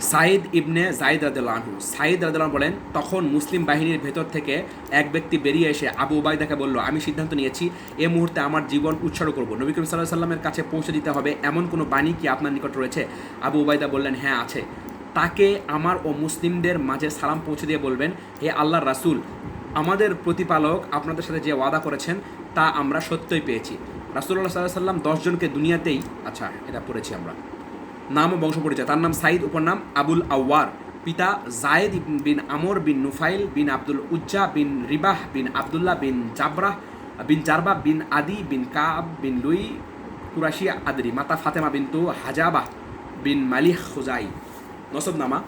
সাইদ ইবনে জাইদ রাদু সাইদ রাদুল্লাহ বলেন, তখন মুসলিম বাহিনীর ভেতর থেকে এক ব্যক্তি বেরিয়ে এসে আবু উবাইদাকে বলল, আমি সিদ্ধান্ত নিয়েছি, এ মুহূর্তে আমার জীবন উৎসর্গ করব। নবী করিম সাল্লাহ সাল্লামের কাছে পৌঁছে দিতে হবে। এমন কোনো বাণী কি আপনার নিকট রয়েছে? আবু উবাইদা বললেন হ্যাঁ আছে। তাকে আমার ও মুসলিমদের মাঝে সালাম পৌঁছে দিয়ে বলবেন, হে আল্লাহর রাসূল, আমাদের প্রতিপালক আপনাদের সাথে যে ওয়াদা করেছেন, তা আমরা সত্যই পেয়েছি। রাসুল্লাহ সাল্লাহ সাল্লাম দশজনকে দুনিয়াতেই আচ্ছা এটা পড়েছি আমরা। নাম ও বংশ পরিচয় তার নাম সাইদ উপনাম আবুল আওয়ার পিতা জায়েদ বিন আমর বিন নুফাইল বিন আব্দুল উজ্জা বিন রিবাহ বিন আবদুল্লাহ বিন জাবরাহ বিন জারবা বিন আদি বিন কাব বিন লুই কুরাশি আদরি। মাতা ফাতেমা বিন বিন্তু হাজাবাহ বিন মালিহ খুজাই। নসবনামা।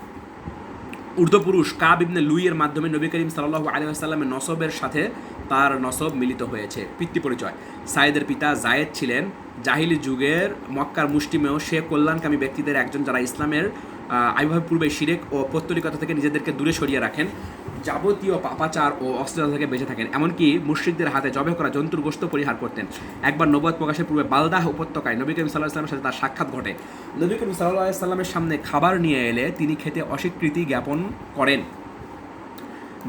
উর্দু পুরুষ কাব ইবনে লুইয়ের মাধ্যমে নবী করিম সাল্লাহ আলী আসাল্লামের নসবের সাথে তার নসব মিলিত হয়েছে। পিতৃ পরিচয়। সায়েদের পিতা জায়েদ ছিলেন। জাহিলি যুগের মক্কার মুষ্টিমেয় সে কল্যাণকামী ব্যক্তিদের একজন যারা ইসলামের আবির্ভাব পূর্বে শিরেক ও পত্তলিকতা থেকে নিজেদেরকে দূরে সরিয়ে রাখেন, যাবতীয় পাপাচার ও অস্থিরতা থেকে বেঁচে থাকেন। এমনকি মুশ্রিকদের হাতে জবে করা জন্তুর গোস্ত পরিহার করতেন। একবার নবদ প্রকাশের পূর্বে বালদাহ উপত্যকায় নবী করিম সাল্লাহ সাল্লামের সাথে তার সাক্ষাৎ ঘটে। নবী করিম সাল্লাহ সাল্লামের সামনে খাবার নিয়ে এলে তিনি খেতে অস্বীকৃতি জ্ঞাপন করেন।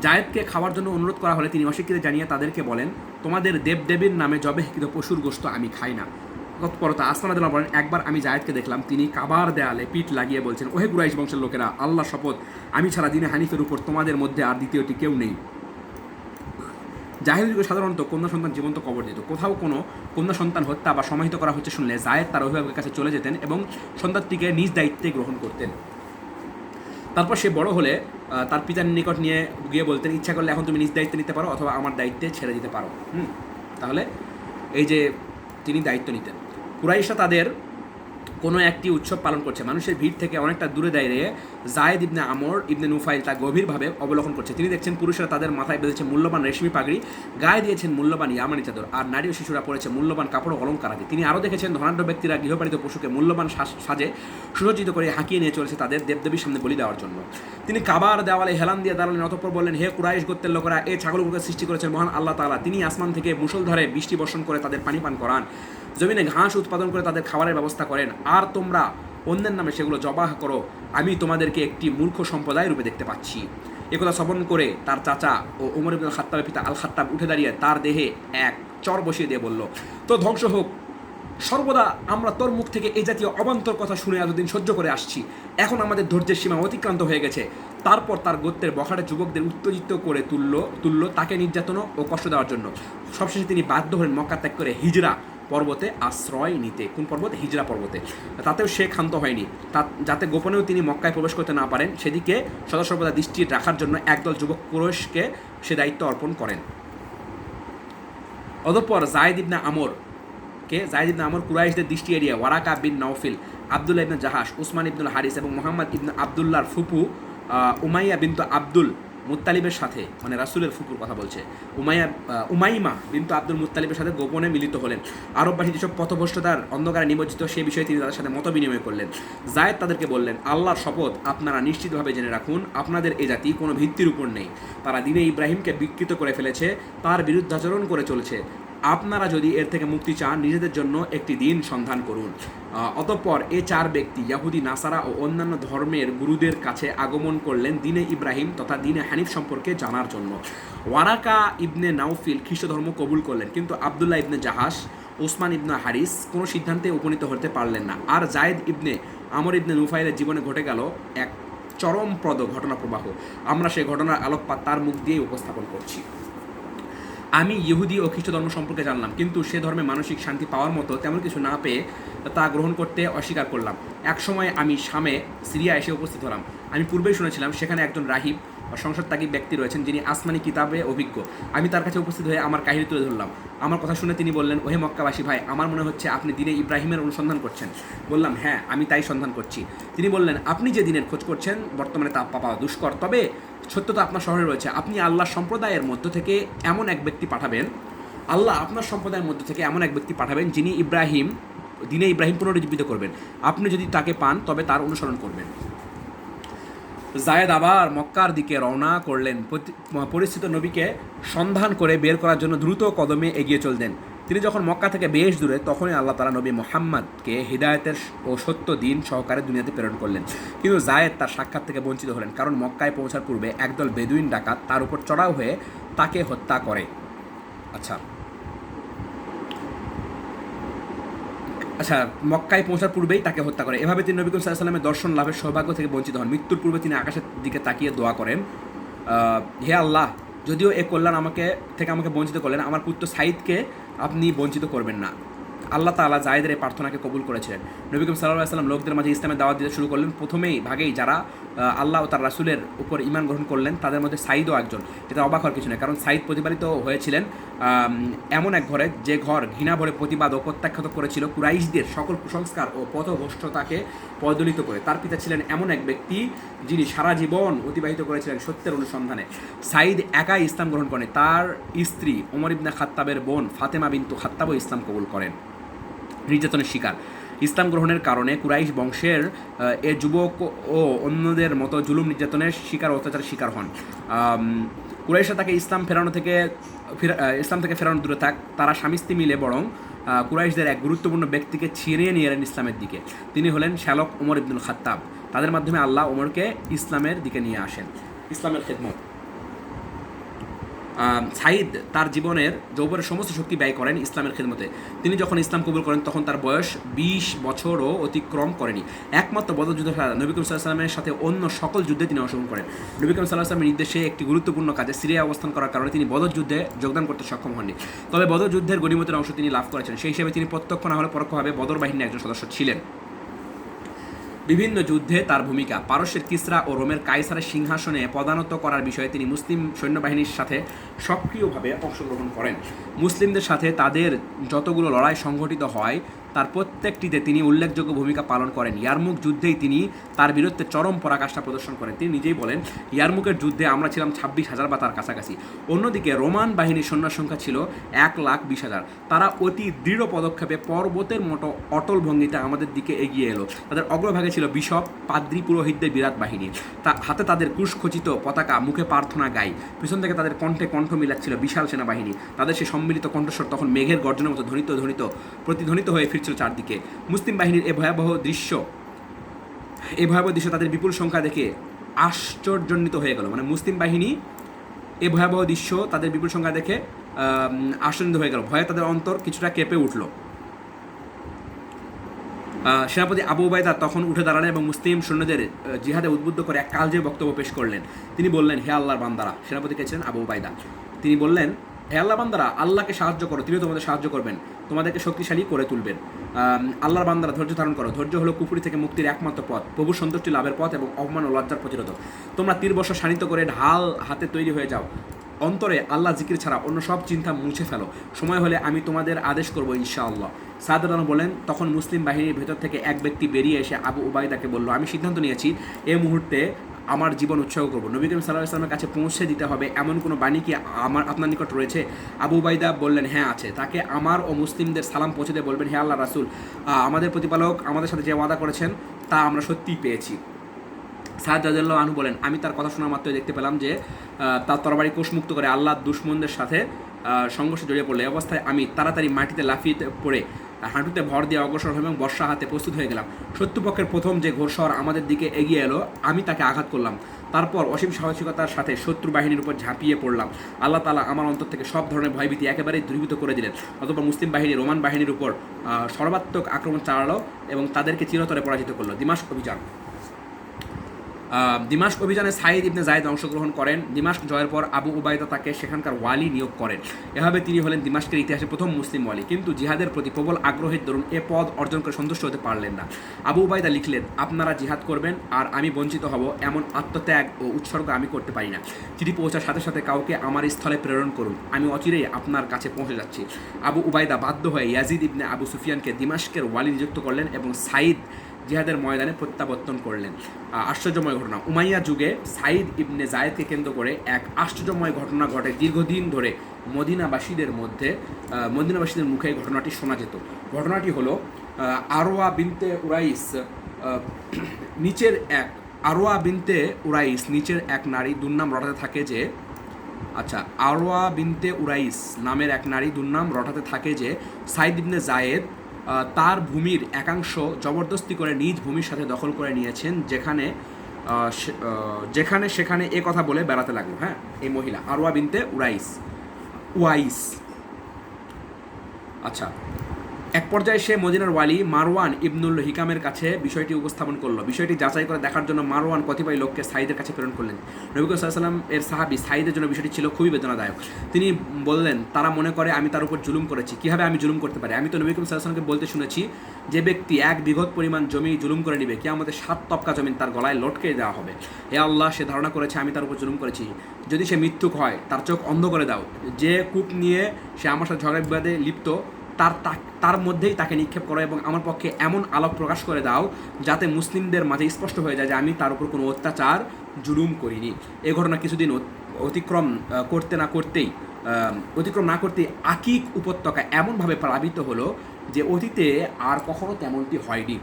জায়েদকে খাওয়ার জন্য অনুরোধ করা হলে তিনি অস্বীকৃতি জানিয়ে তাদেরকে বলেন, তোমাদের দেবদেবীর নামে জবেকৃত পশুর গোস্ত আমি খাই না। তৎপরতা আসমান আদুল্লাহ বলেন একবার আমি জায়েদকে দেখলাম, তিনি কাবার দেয়ালে পিঠ লাগিয়ে বলছেন, ওহে গুরাইশ বংশের লোকেরা, আল্লাহ শপথ, আমি ছাড়া দিনে হানিফের উপর তোমাদের মধ্যে আর দ্বিতীয়টি কেউ নেই। জাহির যুগে সাধারণত কন্যা সন্তান জীবন্ত কবর দিত। কোথাও কোনো কন্যা সন্তান হত্যা বা সমাহিত করা হচ্ছে শুনলে জায়েদ তার অভিভাবকের কাছে চলে যেতেন এবং সন্তানটিকে নিজ দায়িত্বে গ্রহণ করতেন। তারপর সে বড় হলে তার পিতার নিকট নিয়ে গিয়ে বলতেন, ইচ্ছা করলে এখন তুমি নিজ দায়িত্বে নিতে পারো অথবা আমার দায়িত্বে ছেড়ে দিতে পারো। হুম? তাহলে এই যে তিনি দায়িত্ব নিতেন। কুরাইশা তাদের কোনো একটি উৎসব পালন করছে। মানুষের ভিড় থেকে অনেকটা দূরে দাঁড়িয়ে জায়েদ ইবনে আমর ইবনে নুফাইল তা গভীরভাবে অবলোকন করছে। তিনি দেখছেন পুরুষরা তাদের মাথায় বেঁধেছে মূল্যবান রেশমি পাগড়ি, গায়ে দিয়েছেন মূল্যবান ইয়ামানি চাদর আর নারী ও শিশুরা পড়েছে মূল্যবান কাপড় অলঙ্কার আদি তিনি আরও দেখেছেন ধনাঢ্য ব্যক্তিরা গৃহপালিত পশুকে মূল্যবান সাজ- সাজে সুসজ্জিত করে হাঁকিয়ে নিয়ে চলেছে তাদের দেবদেবীর সামনে বলি দেওয়ার জন্য। তিনি কাবার দেওয়ালে হেলান দিয়ে দাঁড়ালেন অতঃপর বললেন, হে কুরাইশ গোত্রের লোকেরা, এ ছাগলগুলোকে সৃষ্টি করেছেন মহান আল্লাহ তাআলা। তিনি আসমান থেকে মুষলধারে বৃষ্টি বর্ষণ করে তাদের পানি পান করান। জমিনে ঘাস উৎপাদন করে তাদের খাবারের ব্যবস্থা করেন। আর তোমরা অন্যের নামে সেগুলো জবাহ করো। আমি তোমাদেরকে একটি মূর্খ সম্প্রদায় রূপে দেখতে পাচ্ছি। একথা শ্রবণ করে তার চাচা ও উমর ইবনুল খাত্তাবের পিতা আল খাত্তাব উঠে দাঁড়িয়ে তার দেহে এক চর বসিয়ে দিয়ে বলল, তো ধ্বংস হোক। সর্বদা আমরা তোর মুখ থেকে এই জাতীয় অবান্তর কথা শুনে এতদিন সহ্য করে আসছি। এখন আমাদের ধৈর্যের সীমা অতিক্রান্ত হয়ে গেছে। তারপর তার গোত্রের বখাটে যুবকদের উত্তেজিত করে তুলল তুলল তাকে নির্যাতন ও কষ্ট দেওয়ার জন্য। সবশেষে তিনি বাধ্য হলেন মক্কা ত্যাগ করে হিজরা পর্বতে আশ্রয় নিতে। কোন পর্বত? হিজরা পর্বতে। তাতেও সে ক্ষান্ত হয়নি। তা যাতে গোপনেও তিনি মক্কায় প্রবেশ করতে না পারেন, সেদিকে সদা সর্বদা দৃষ্টি রাখার জন্য একদল যুবক পুরুষকে সে দায়িত্ব অর্পণ করেন। অতঃপর জায়দ ইবনে আমর কে? জায়দ ইবনে আমর কুরাইশদের দৃষ্টি এড়িয়ে Waraqa bin Nawfal, Abdullah ibn Jahsh Usman ibnul Haris এবং মোহাম্মদ ইবনে আবদুল্লাহর ফুপু উমাইয়া বিন্তু আব্দুল মুত্তালিবের সাথে মানে রাসুলের ফুপুর কথা বলছে। উমাইয়া উমাইমা বিন্তু আব্দুল মুতালিবের সাথে গোপনে মিলিত হলেন। আরববাসী যেসব পথভ্রষ্টতার অন্ধকারে নিমজ্জিত সে বিষয়ে তিনি তাদের সাথে মত বিনিময় করলেন। জায়দ তাদেরকে বললেন, আল্লাহর শপথ আপনারা নিশ্চিতভাবে জেনে রাখুন, আপনাদের এ জাতি কোনো ভিত্তির উপর নেই। তারা দিনে ইব্রাহিমকে বিকৃত করে ফেলেছে, তার বিরুদ্ধাচরণ করে চলেছে। আপনারা যদি এর থেকে মুক্তি চান, নিজেদের জন্য একটি দিন সন্ধান করুন। অতঃপর এ চার ব্যক্তি, ইয়াহুদি, নাসারা ও অন্যান্য ধর্মের গুরুদের কাছে আগমন করলেন দিনে ইব্রাহিম তথা দিনে হানিফ সম্পর্কে জানার জন্য। ওয়ারাকা ইবনে নাউফিল খ্রিস্ট ধর্ম কবুল করলেন, কিন্তু আবদুল্লাহ ইবনে জাহাস ওসমান ইবনে হারিস কোনো সিদ্ধান্তে উপনীত হতে পারলেন না। আর জায়েদ ইবনে আমর ইবনে নুফাইলের জীবনে ঘটে গেল এক চরমপ্রদ ঘটনা প্রবাহ আমরা সেই ঘটনার আলোকপাত তার মুখ দিয়েই উপস্থাপন করছি। আমি ইহুদি ও খ্রিস্ট ধর্ম সম্পর্কে জানলাম, কিন্তু সে ধর্মে মানসিক শান্তি পাওয়ার মতো তেমন কিছু না পেয়ে তা গ্রহণ করতে অস্বীকার করলাম। এক সময় আমি শামে সিরিয়া এসে উপস্থিত হলাম। আমি পূর্বেই শুনেছিলাম সেখানে একজন রাহিব সংসদ ত্যাগী ব্যক্তি রয়েছেন যিনি আসমানি কিতাবে অভিজ্ঞ। আমি তার কাছে উপস্থিত হয়ে আমার কাহিনী তুলে ধরলাম। আমার কথা শুনে তিনি বললেন, ওহে মক্কাবাসী ভাই, আমার মনে হচ্ছে আপনি দিনে ইব্রাহিমের অনুসন্ধান করছেন। বললাম হ্যাঁ আমি তাই সন্ধান করছি। তিনি বললেন, আপনি যে দিনের খোঁজ করছেন, বর্তমানে তা পাওয়া দুষ্কর। তবে সত্য তো আপনার শহরে রয়েছে। আপনি আল্লাহ সম্প্রদায়ের মধ্য থেকে এমন এক ব্যক্তি পাঠাবেন, আল্লাহ আপনার সম্প্রদায়ের মধ্য থেকে এমন এক ব্যক্তি পাঠাবেন যিনি ইব্রাহিম, দিনে ইব্রাহিম পুনরুজ্জীবিত করবেন। আপনি যদি তাকে পান, তবে তার অনুসরণ করবেন। জায়েদ আবার মক্কার দিকে রওনা করলেন। পরিস্থিত নবীকে সন্ধান করে বের করার জন্য দ্রুত কদমে এগিয়ে চলতেন। তিনি যখন মক্কা থেকে বেশ দূরে, তখনই আল্লাহ তালা নবী মোহাম্মদকে হৃদায়তের ও সত্য দিন সহকারে দুনিয়াতে প্রেরণ করলেন। কিন্তু জায়েদ তার সাক্ষাৎ থেকে বঞ্চিত হলেন কারণ মক্কায় পৌঁছার পূর্বে একদল বেদুইন ডাকাত তার উপর চড়াও হয়ে তাকে হত্যা করে। আচ্ছা আচ্ছা মক্কায় পৌঁছার পূর্বেই তাকে হত্যা করে। এভাবে তিনি নবী সাল্লাহ সাল্লামের দর্শন লাভের সৌভাগ্য থেকে বঞ্চিত হন। মৃত্যুর পূর্বে তিনি আকাশের দিকে তাকিয়ে দোয়া করেন হে আল্লাহ, যদিও এ কল্যাণ আমাকে থেকে আমাকে বঞ্চিত করলেন, আমার পুত্র সাইদকে আপনি বঞ্চিত করবেন না। আল্লাহ তাআলা জায়েদের এই প্রার্থনাকে কবুল করেছিলেন। নবী করিম সাল্লাহ সাল্লাম লোকদের মাঝে ইসলামের দাওয়াত দিতে শুরু করলেন। প্রথমেই ভাগেই যারা আল্লাহ ও তার রাসূলের উপর ইমান গ্রহণ করলেন, তাদের মধ্যে সাইদও একজন। এটা অবাক হওয়ার কিছু নয়, কারণ সাইদ প্রতিপালিত হয়েছিলেন এমন এক ঘরে, যে ঘর ঘৃণা ভরে প্রতিবাদ ও প্রত্যাখ্যাত করেছিল কুরাইশদের সকল কুসংস্কার ও পথভ্রষ্টতাকে পদদলিত করে। তার পিতা ছিলেন এমন এক ব্যক্তি, যিনি সারা জীবন অতিবাহিত করেছিলেন সত্যের অনুসন্ধানে। সাইদ একাই ইসলাম গ্রহণ করেন। তার স্ত্রী ওমর ইবনে খাত্তাবের বোন ফাতেমা বিন্তু খাত্তাবও ইসলাম কবুল করেন। নির্যাতনের শিকার। ইসলাম গ্রহণের কারণে কুরাইশ বংশের এ যুবক ও অন্যদের মতো জুলুম নির্যাতনের শিকার অত্যাচারের শিকার হন। আম, কুরাইশরা তাকে ইসলাম ফেরানো থেকে ইসলাম থেকে ফেরানো দূরে থাক তারা স্বামী স্ত্রী মিলে বরং কুরাইশদের এক গুরুত্বপূর্ণ ব্যক্তিকে ছিঁড়িয়ে নিয়ে এলেন ইসলামের দিকে। তিনি হলেন শ্যালক ওমর ইবনুল খাত্তাব। তাদের মাধ্যমে আল্লাহ ওমরকে ইসলামের দিকে নিয়ে আসেন। ইসলামের খেদমত। সাইদ তার জীবনের যৌবনের সমস্ত শক্তি ব্যয় করেন ইসলামের খেদমতে। তিনি যখন ইসলাম কবুল করেন, তখন তার বয়স বিশ বছরও অতিক্রম করেনি। একমাত্র বদর যুদ্ধ ছাড়া নবী করিম সাল্লাহ সাথে অন্য সকল যুদ্ধে তিনি অংশগ্রহণ করেন। নবী করিম সাল্লাহ নির্দেশে একটি গুরুত্বপূর্ণ কাজে সিরিয়া অবস্থান করার কারণে তিনি বদর যুদ্ধে যোগদান করতে সক্ষম হননি। তবে বদর যুদ্ধের গণিমতের অংশ তিনি লাভ করেছেন। সেই হিসেবে তিনি প্রত্যক্ষ না হলে পরোক্ষভাবে বদর বাহিনীর একজন সদস্য ছিলেন। বিভিন্ন যুদ্ধে তার ভূমিকা। পারস্যের কিসরা ও রোমের কাইসারের সিংহাসনে পদানত করার বিষয়ে তিনি মুসলিম সৈন্যবাহিনীর সাথে সক্রিয়ভাবে অংশগ্রহণ করেন। মুসলিমদের সাথে তাদের যতগুলো লড়াই সংঘটিত হয় তার প্রত্যেকটিতে তিনি উল্লেখযোগ্য ভূমিকা পালন করেন। ইয়ারমুক যুদ্ধেই তিনি তার বিরুদ্ধে চরম পরাকাষ্ঠা প্রদর্শন করেন। তিনি নিজেই বলেন ইয়ারমুকের যুদ্ধে আমরা ছিলাম ছাব্বিশ হাজার বা তার কাছাকাছি। অন্যদিকে রোমান বাহিনীর সৈন্য সংখ্যা ছিল এক লাখ বিশ হাজার। তারা অতি দৃঢ় পদক্ষেপে পর্বতের মতো অটল ভঙ্গিতে আমাদের দিকে এগিয়ে এলো। তাদের অগ্রভাগে ছিল বিশপ, পাদ্রী পুরোহিতদের বিরাট বাহিনী। তা, হাতে তাদের কুশখচিত পতাকা, মুখে প্রার্থনা গাই। পিছন থেকে তাদের কণ্ঠে কণ্ঠ মিলাচ্ছিল বিশাল সেনাবাহিনী। তাদের সে সম্মিলিত কণ্ঠস্বর তখন মেঘের গর্জনের মতো ধ্বনিত ধ্বনিত, প্রতিধ্বনিত হয়ে ফিরছিল চারদিকে। মুসলিম বাহিনীর এ ভয়াবহ দৃশ্য এই ভয়াবহ দৃশ্য তাদের বিপুল সংখ্যা দেখে আশ্চর্যজনিত হয়ে গেল। মানে মুসলিম বাহিনী এই ভয়াবহ দৃশ্য তাদের বিপুল সংখ্যা দেখে আশ্চর্যজনিত হয়ে গেল। ভয়ে তাদের অন্তর কিছুটা কেঁপে উঠল। সেনাপতি আবু উবায়দা তখন উঠে দাঁড়ালেন এবং মুসলিম সৈন্যদের জিহাদে উদ্বুদ্ধ করে এক কালজয়ী বক্তব্য পেশ করলেন। তিনি বললেন, হে আল্লাহর বান্দারা। সেনাপতি কে আবু উবায়দা। তিনি বললেন আল্লাহ বান্দারা আল্লাহকে সাহায্য করো, তিনিও তোমাদের সাহায্য করবেন। তোমাদেরকে শক্তিশালী করে তুলবেন। আল্লাহর বান্দারা ধৈর্য ধারণ করো। ধৈর্য হলো কুপুরি থেকে মুক্তির একমাত্র পথ। প্রভু সন্তুষ্টি লাভের পথ এবং অপমান ও লজ্জার প্রতিরোধ তোমরা তীর বর্ষ শানিত করে ঢাল হাতে তৈরি হয়ে যাও। অন্তরে আল্লাহ জিকির ছাড়া অন্য সব চিন্তা মুছে ফেলো। সময় হলে আমি তোমাদের আদেশ করব, ইনশাআল্লাহ। সাদান বলেন, তখন মুসলিম বাহিনীর ভেতর থেকে এক ব্যক্তি বেরিয়ে এসে আবু উবাইদাকে বলল, আমি সিদ্ধান্ত নিয়েছি এই মুহূর্তে আমার জীবন উৎসর্গ করব। নবী করিম সাল্লাহ ইসলামের কাছে পৌঁছে দিতে হবে এমন কোনো বাণী কি আমার, আপনার নিকট রয়েছে? আবু উবাইদা বললেন হ্যাঁ আছে। তাকে আমার ও মুসলিমদের সালাম পৌঁছে দিয়ে বলবেন, হে আল্লাহ রাসুল আমাদের প্রতিপালক আমাদের সাথে যে ওয়াদা করেছেন, তা আমরা সত্যিই পেয়েছি। সাদ রাজাল্লাহ আনহু বলেন, আমি তার কথা শোনা মাত্রই দেখতে পেলাম যে তার তরবারি কোষমুক্ত করে আল্লাহ দুশ্মনদের সাথে সংঘর্ষে জড়িয়ে পড়ল। অবস্থায় আমি তাড়াতাড়ি মাটিতে লাফিয়ে পড়ে হাঁটুতে ভর দিয়ে অগ্রসর হয়ে এবং বর্ষা হাতে প্রস্তুত হয়ে গেলাম। শত্রুপক্ষের প্রথম যে ঘোরসর আমাদের দিকে এগিয়ে এলো, আমি তাকে আঘাত করলাম। তারপর অসীম সাহসিকতার সাথে শত্রু বাহিনীর উপর ঝাঁপিয়ে পড়লাম। আল্লাহ তালা আমার অন্তর থেকে সব ধরনের ভয়ভীতি একেবারেই দূরীভূত করে দিলেন। অথবা মুসলিম বাহিনী রোমান বাহিনীর উপর সর্বাত্মক আক্রমণ চালালো এবং তাদেরকে চিরতরে পরাজিত করল। দিমাস অভিযান। আহ, দিমাশক অভিযানে সাইদ ইবনে জায়েদ অংশগ্রহণ করেন। দিমাশক জয়ের পর আবু উবায়দা তাকে সেখানকার ওয়ালি নিয়োগ করেন। এভাবে তিনি হলেন দিমাশকের ইতিহাসে প্রথম মুসলিম ওয়ালি। কিন্তু জিহাদের প্রতি প্রবল আগ্রহের দরুন এ পদ অর্জন করে সন্তুষ্ট হতে পারলেন না। আবু উবায়দা লিখলেন আপনারা জিহাদ করবেন আর আমি বঞ্চিত হব এমন আত্মত্যাগ ও উৎসর্গ আমি করতে পারি না। চিঠি পৌঁছার সাথে সাথে কাউকে আমার স্থলে প্রেরণ করুন। আমি অচিরেই আপনার কাছে পৌঁছে যাচ্ছি। আবু উবায়দা বাধ্য হয়ে ইয়াজিদ ইবনে আবু সুফিয়ানকে দিমাশকের ওয়ালি নিযুক্ত করলেন এবং সাইদ জিহাদের ময়দানে প্রত্যাবর্তন করলেন। আশ্চর্যময় ঘটনা। উমাইয়া যুগে সাইদ ইবনে জায়েদকে কেন্দ্র করে এক আশ্চর্যময় ঘটনা ঘটে দীর্ঘদিন ধরে মদিনাবাসীদের মধ্যে মদিনাবাসীদের মুখে ঘটনাটি শোনা যেত। ঘটনাটি হলো আরোয়া বিনতে উরাইস নিচের এক আরোয়া বিনতে উরাইস, নিচের এক নারী দুর্নাম রটাতে থাকে যে আচ্ছা আরোয়া বিনতে উরাইস নামের এক নারী দুর্নাম রটাতে থাকে যে সাইদ ইবনে জায়েদ তার ভূমির একাংশ জবরদস্তি করে নিজ ভূমির সাথে দখল করে নিয়েছেন, যেখানে যেখানে সেখানে এ কথা বলে বেড়াতে লাগল হ্যাঁ? এই মহিলা আরোয়া বিনতে উরাইস ওয়াইস আচ্ছা এক পর্যায়ে সে মদিনার ওয়ালি মারওয়ান ইবনুল হিকামের কাছে বিষয়টি উপস্থাপন করল। বিষয়টি যাচাই করে দেখার জন্য মারওয়ান কতিপয় লোককে সাইদের কাছে প্রেরণ করলেন। নবী সাল্লাম এর সাহাবি সাইদের জন্য বিষয়টি ছিল খুবই বেদনাদায়ক। তিনি বললেন, তারা মনে করে আমি তার উপর জুলুম করেছি। কীভাবে আমি জুলুম করতে পারি? আমি তো নবী সাল্লামকে বলতে শুনেছি যে ব্যক্তি এক বিঘত পরিমাণ জমি জুলুম করে নিবে কে আমাদের সাত তপকা জমিন তার গলায় লটকে দেওয়া হবে। হে আল্লাহ, সে ধারণা করেছে আমি তার উপর জুলুম করেছি। যদি সে মিথ্যুক হয়, তার চোখ অন্ধ করে দাও। যে কূপ নিয়ে সে আমার সাথে ঝগড়া বিবাদে লিপ্ত তার তার মধ্যেই তাকে নিক্ষেপ করো এবং আমার পক্ষে এমন আলোক প্রকাশ করে দাও যাতে মুসলিমদের মাঝে স্পষ্ট হয়ে যায় যে আমি তার উপর কোনো অত্যাচার, জুলুম করিনি। এ ঘটনা কিছুদিন অতিক্রম করতে না করতেই অতিক্রম না করতেই আকিক উপত্যকা এমনভাবে প্লাবিত হলো যে অতীতে আর কখনো তেমনটি হয়নি।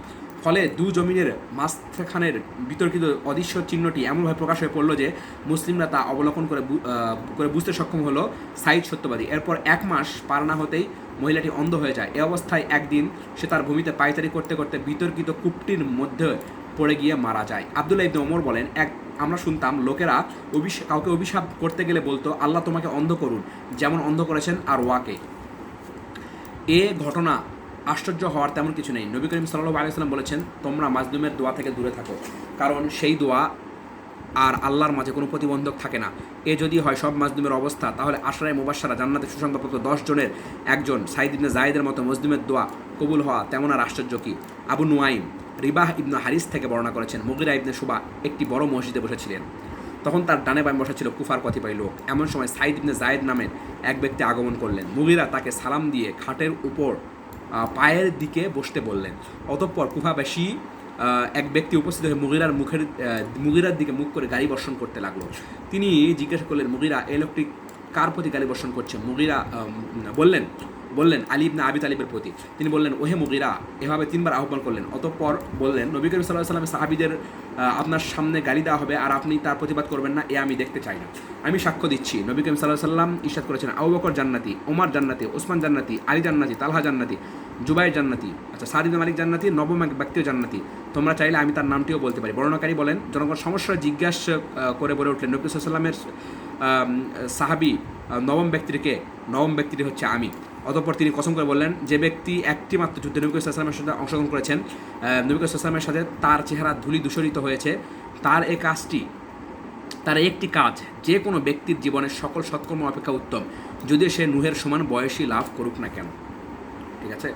ফলে দু জমিনের মাঝখানের বিতর্কিত অদৃশ্য চিহ্নটি এমনভাবে প্রকাশ হয়ে পড়ল যে মুসলিমরা তা অবলোকন করে করে বুঝতে সক্ষম হলো সাইদ সত্যবাদী। এরপর এক মাস পার না হতেই মহিলাটি অন্ধ হয়ে যায়। এ অবস্থায় একদিন সে তার ভূমিতে পায়চারি করতে করতে বিতর্কিত কূপটির মধ্যে পড়ে গিয়ে মারা যায়। আবদুল্লাহ ইবনে ওমর বলেন, এক, আমরা শুনতাম লোকেরা অভিশ, কাউকে অভিশাপ করতে গেলে বলতো, আল্লাহ তোমাকে অন্ধ করুন, যেমন অন্ধ করেছেন আর ওয়াকে এ ঘটনা আশ্চর্য হওয়ার তেমন কিছু নেই। নবী করিম সাল্লাহ আলাইসাল্লাম বলেছেন, তোমরা মাজলুমের দোয়া থেকে দূরে থাকো, কারণ সেই দোয়া আর আল্লাহর মাঝে কোনো প্রতিবন্ধক থাকে না। এ যদি হয় সব মাজলুমের অবস্থা, তাহলে আশরায় মুবাসারা জান্নাতে দশ জনের একজন, সাইদ ইবনে জায়েদের মতো মজলুমের দোয়া কবুল হওয়া তেমন আর আশ্চর্য কি? আবু নুয়াইম রিবাহ ইবনু হারিস থেকে বর্ণনা করেছেন, মুগিরা ইবনে সুবা একটি বড় মসজিদে বসেছিলেন। তখন তার ডানে বামে বসা ছিল কুফার কতিপয় লোক। এমন সময় সাইদ ইবনে জায়েদ নামের এক ব্যক্তি আগমন করলেন। মুগিরা তাকে সালাম দিয়ে খাটের উপর পায়ের দিকে বসতে বললেন। অতঃপর কুফাবাসী এক ব্যক্তি উপস্থিত হয়ে মুগিরার মুখের মুগিরার দিকে মুখ করে গাড়ি বর্ষণ করতে লাগল। তিনি জিজ্ঞাসা করলেন, মুগিরা এই লোকটি কার প্রতি গাড়ি বর্ষণ করছে? মুগিরা বললেন বললেন আলী ইবনে আবি তালিবের প্রতি। তিনি বললেন, ওহে মুগিরা, এভাবে তিনবার আহ্বান করলেন। অতঃপর বললেন, নবী করিম সাল্লাহ সাল্লামের সাহাবিদের আপনার সামনে গালি দেওয়া হবে আর আপনি তার প্রতিবাদ করবেন না, এ আমি দেখতে চাই না। আমি সাক্ষ্য দিচ্ছি, নবী করিম সাল্লাহ সাল্লাম ইশাদ করেছেন, আবু বকর জান্নাতি ওমার জান্নাতি ওসমান জান্নাতি, আলী জান্নাতি, তালহা জান্নাতি জুবাই জান্নাতি আচ্ছা সাদিদ মালিক জান্নাতি, নবম এক ব্যক্তিও জান্নাতি। তোমরা চাইলে আমি তার নামটিও বলতে পারি। বর্ণনাকারী বলেন, জনগণ সমস্যা জিজ্ঞাসা করে বলে উঠলেন, নবী সাল্লামের সাহাবি নবম ব্যক্তিকে, নবম ব্যক্তিটি হচ্ছে আমি। অতঃপর তিনি কসম করে বললেন, যে ব্যক্তি একটি মাত্র যুদ্ধে নবী সাল্লামের সাথে অংশগ্রহণ করেছেন নবী সাল্লামের সাথে তার চেহারা ধুলি দূষরিত হয়েছে। তার এই কাজটি, তার একটি কাজ যে কোনো ব্যক্তির জীবনের সকল সৎকর্ম অপেক্ষা উত্তম যদিও সে নুহের সমান বয়সী লাভ করুক না কেন। ঠিক আছে?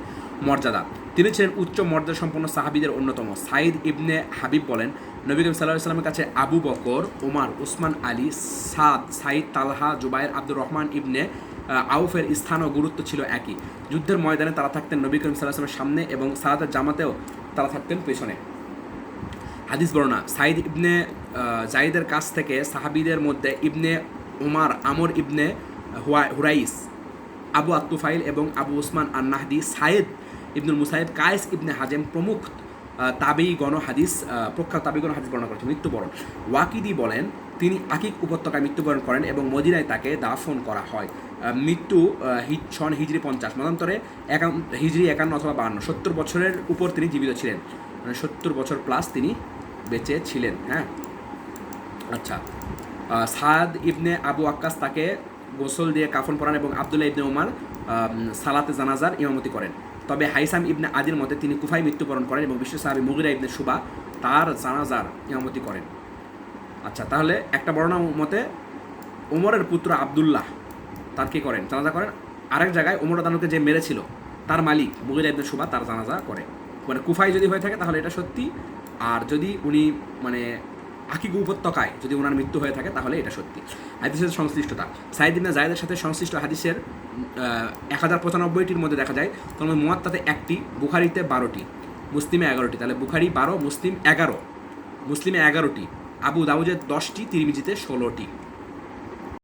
মর্যাদা। তিনি ছিলেন উচ্চ মর্যাদা সম্পন্ন সাহাবিদের অন্যতম। সাইদ ইবনে হাবিব বলেন, নবী করিম সাল্লাহ সাল্লামের কাছে আবু বকর ওমার উসমান আলী, সাদ সাইদ তালহা, জুবাইর, আব্দুর রহমান ইবনে আউফের স্থান ও গুরুত্ব ছিল একই। যুদ্ধের ময়দানে তারা থাকতেন নবী করিম সাল্লাহ সাল্লামের সামনে এবং সালাতের জামাতেও তারা থাকতেন পেছনে। হাদিস বর্ণনা সাইদ ইবনে জাইদের কাছ থেকে সাহাবিদের মধ্যে ইবনে উমার আমর ইবনে হুরাইস আবু আত্তুফাইল এবং আবু উসমান আন নাহদি সাইদ ইবনুল মুসাইদ কায়েস ইবনে হাজেম প্রমুখ আহ, তাবেই গণ হাদিস প্রখ্যাত তাবেই গণ হাদিস বর্ণনা করেছে মৃত্যুবরণ ওয়াকিদি বলেন তিনি আকিক উপত্যকায় মৃত্যুবরণ করেন এবং মদিনায় তাকে দাফন করা হয়। মৃত্যু সন হিজরি পঞ্চাশ। মতান্তরে একান্ন হিজরি একান্ন অথবা বান্ন সত্তর বছরের উপর তিনি জীবিত ছিলেন। মানে সত্তর বছর প্লাস তিনি বেঁচে ছিলেন হ্যাঁ? আচ্ছা। সাদ ইবনে আবু আক্কাস তাকে গোসল দিয়ে কাফন পরান এবং আবদুল্লাহ ইবনে ওমার সালাতে জানাজার ইমামতি করেন। তবে হাইসাম ইবনে আদির মতে তিনি কুফাই মৃত্যুবরণ করেন এবং বিশ্ব সাহাবি মুগিরা ইবনে সুবা তার জানাজার ইমামতি করেন। আচ্ছা তাহলে একটা বর্ণনা মতে ওমরের পুত্র আবদুল্লাহ তার কি করেন? জানাজা করেন। আরেক জায়গায় ওমর দানুকে যে মেরেছিল, তার মালিক মুগিরা ইবনে সুবা তার জানাজা করে। মানে কুফাই যদি হয়ে থাকে তাহলে এটা সত্যি। আর যদি উনি মানে আকিক উপত্যকায় যদি ওনার মৃত্যু হয়ে থাকে তাহলে এটা সত্যি। হাদিসের সংশ্লিষ্টতা। সাইদ ইবনে জায়েদের সাথে সংশ্লিষ্ট হাদিসের এক হাজার পঁচানব্বইটির মধ্যে দেখা যায় তোর মধ্যে মুয়াত্তাতে একটি, বুখারিতে বারোটি, মুসলিমে এগারোটি। তাহলে বুখারি বারো, মুসলিম এগারো, মুসলিমে এগারোটি, আবু দাউজের দশটি, তিরমিজিতে ষোলোটি।